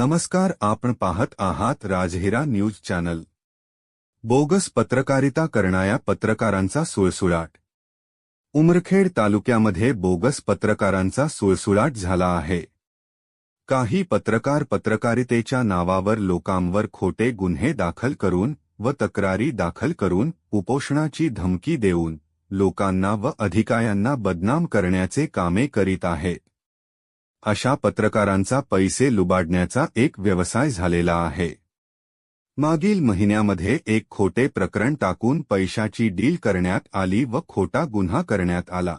नमस्कार, आपण पाहत आहात राजहिरा न्यूज़ चॅनल. बोगस पत्रकारिता करणाऱ्या पत्रकारांचा सुळसुळाट. उमरखेड तालुक्यामध्ये बोगस पत्रकारांचा सुळसुळाट झाला आहे. काही पत्रकार पत्रकारितेच्या नावावर लोकांवर खोटे गुन्हे दाखल करून व तक्रारी दाखल करून उपोषणाची धमकी देऊन लोकांना व अधिकाऱ्यांना बदनाम करण्याचे कामे करीत आहेत अशा पत्रकारांचा पैसे लुबाडण्याचा एक व्यवसाय झालेला आहे. मागील महिन्यामध्ये एक खोटे प्रकरण टाकून पैशाची डील करण्यात आली व खोटा गुन्हा करण्यात आला.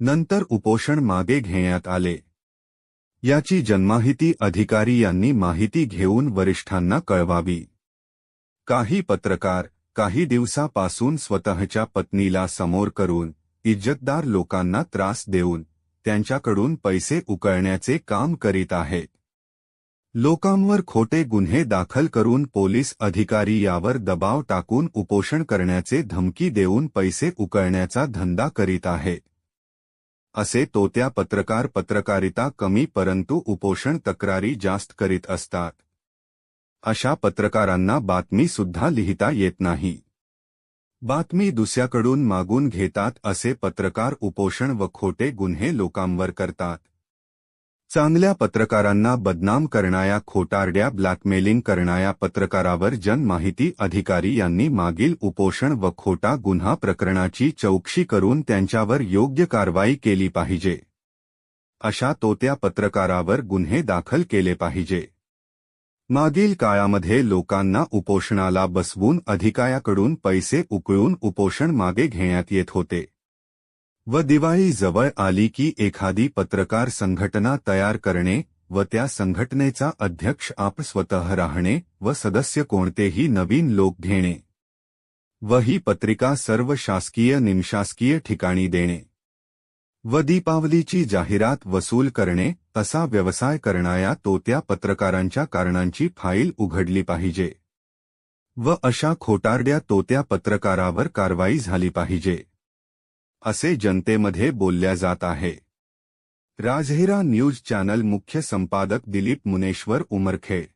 नंतर उपोषण मागे घेण्यात आले. याची जन्माहिती अधिकारी यांनी माहिती घेऊन वरिष्ठांना कळवावी. काही पत्रकार काही दिवसापासून स्वतःच्या पत्नीला समोर करून इज्जतदार लोकांना त्रास देऊन त्यांच्याकडून पैसे उकळण्याचे काम करीत आहेत लोकांवर खोटे गुन्हे दाखल करून पोलीस अधिकारी यावर दबाव टाकून उपोषण करण्याचे धमकी देऊन पैसे उकळण्याचा धंदा करीत आहे. असे तोत्या पत्रकार पत्रकारिता कमी परंतु उपोषण तक्रारी जास्त करीत असतात. अशा पत्रकारांना बातमी सुद्धा लिहिता येत नाही. बातमी दुसऱ्याकडून मागून घेतात असे पत्रकार उपोषण व खोटे गुन्हे लोकांवर करतात. चांगल्या पत्रकारांना बदनाम करणाऱ्या खोटारड्या ब्लॅकमेलिंग करणाऱ्या पत्रकारावर जनमाहिती अधिकारी यांनी मागील उपोषण व खोटा गुन्हा प्रकरणाची चौकशी करून त्यांच्यावर योग्य कारवाई केली पाहिजे. अशा तोत्या पत्रकारावर गुन्हे दाखल केले पाहिजे. मागील काळामध्ये लोकांना उपोषणाला बसवून अधिकाऱ्याकडून पैसे उकळून उपोषण मागे घेण्यात येत होते. व दिवाळी जवळ आली की एखादी पत्रकार संघटना तयार करणे व त्या संघटनेचा अध्यक्ष आप स्वतः राहणे व सदस्य कोणतेही नवीन लोक घेणे. व ही पत्रिका सर्व शासकीय निमशासकीय ठिकाणी देणे. व दीपावलीची जाहिरात वसूल करणे असा व्यवसाय करणाऱ्या तोत्या पत्रकारांच्या कारणांची फाईल उघडली पाहिजे. व अशा खोटारड्या तोत्या पत्रकारावर कारवाई झाली पाहिजे. असे जनतेमध्ये बोलल्या जात आहे. राजहिरा न्यूज चॅनल मुख्य संपादक दिलीप मुनेश्वर उमरखेड